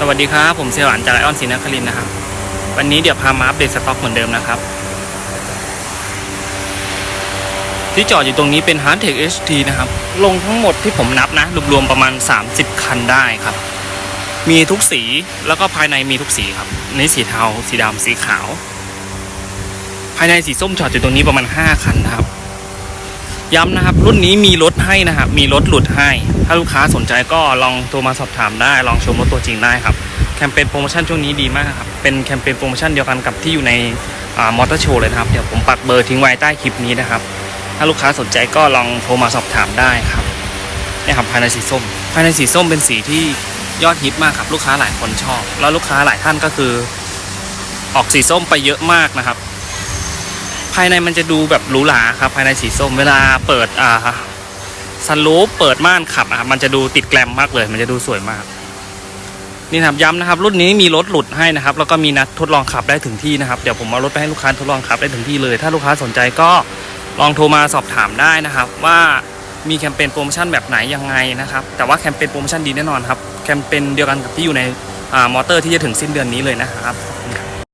สวัสดีครับ ผมเซหวานจากไอออนศรีนครินนะครับ วันนี้เดี๋ยวพามาอัปเดตสต็อกเหมือนเดิมนะครับ ที่จอดอยู่ตรงนี้เป็น h a r d t e c h HT นะครับ ลงทั้งหมดที่ผมนับนะ รวมๆประมาณ 30 คันได้ครับ มีทุกสีแล้วก็ภายในมีทุกสีครับในสีเทา สีดำสีขาว ภายในสีส้มจอดอยู่ตรงนี้ประมาณ 5 คันนะครับ ย้ำนะครับ รุ่นนี้มีรถให้นะครับ มีรถหลุดให้ ถ้าลูกค้าสนใจก็ลองโทรมาสอบถามได้ ลองชมรถตัวจริงได้ครับ แคมเปญโปรโมชั่นช่วงนี้ดีมากครับ เป็นแคมเปญโปรโมชั่นเดียวกันกับที่อยู่ในมอเตอร์โชว์เลยนะครับ เดี๋ยวผมปักเบอร์ทิ้งไว้ใต้คลิปนี้นะครับ ถ้าลูกค้าสนใจก็ลองโทรมาสอบถามได้ครับนี่ครับภายในสีส้ม ภายในสีส้มเป็นสีที่ยอดฮิตมากครับ ลูกค้าหลายคนชอบ แล้วลูกค้าหลายท่านก็คือ ออกสีส้มไปเยอะมากนะครับายในมันจะดูแบบหรูหราครับภายในสีส้มเวลาเปิดอ่าซันรูฟเปิดม่านขับนะครับมันจะดูติดแกลมมากเลย มันจะดูสวยมาก นี่นะครับย้ำนะครับ รุ่นนี้มีรถหลุดให้นะครับ แล้วก็มีนัดทดลองขับได้ถึงที่นะครับเดี๋ยวผมเอารถไปให้ลูกค้าทดลองขับได้ถึงที่เลย ถ้าลูกค้าสนใจก็ลองโทรมาสอบถามได้นะครับ ว่ามีแคมเปญโปรโมชั่นแบบไหนยังไงนะครับ แต่ว่าแคมเปญโปรโมชั่นดีแน่นอนครับแคมเปญเดียวกันกับที่อยู่ในอ่ามอเตอร์ที่จะถึงสิ้นเดือนนี้เลยนะครับ